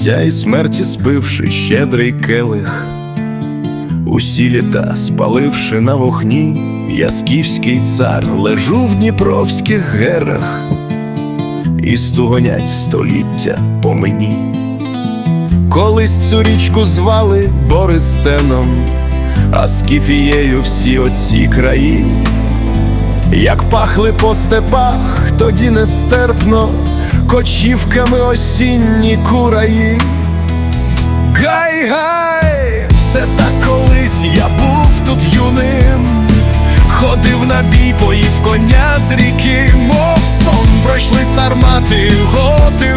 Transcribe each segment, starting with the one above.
життя і смерті спивши щедрий келих, усі літа спаливши на вогні, я цар лежу в дніпровських герах, і стугонять століття по мені. Колись цю річку звали Бористеном, а скіфією всі оці краї. Як пахли по степах, тоді нестерпно, кочівками осінні кураї. Гай, гай, все так колись я був тут юним, ходив на бій, поїв коня з ріки, мов сон пройшли сармати, готи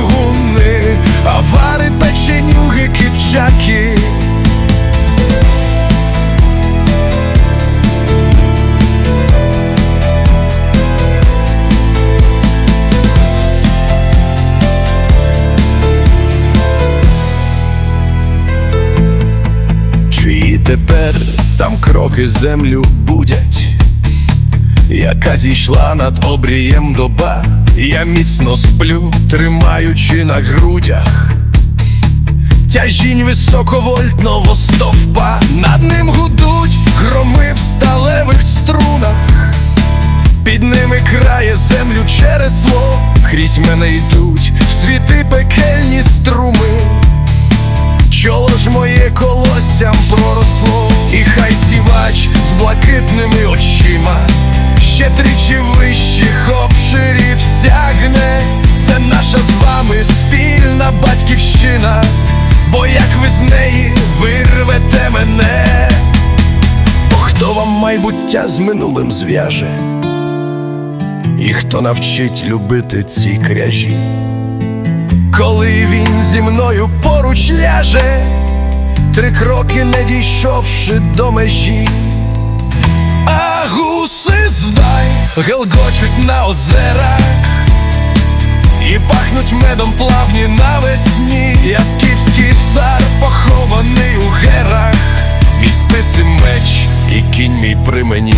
тепер там кроки землю будять, яка зійшла над обрієм доба, я міцно сплю, тримаючи на грудях. Тяжінь високовольтного стовпа, над ним гудуть громи в сталевих струнах, під ними крає землю чересло, крізь мене йдуть в світи пекельні струми. Чоло ж моє колоссям спільна батьківщина, бо як ви з неї вирвете мене, бо хто вам майбуття з минулим зв'яже, і хто навчить любити ці кряжі. Коли він зі мною поруч ляже, три кроки не дійшовши до межі, а гуси здай гелгочуть на озерах медом плавні навесні, я скіфський цар похований у герах, мій меч, і кінь мій при мені.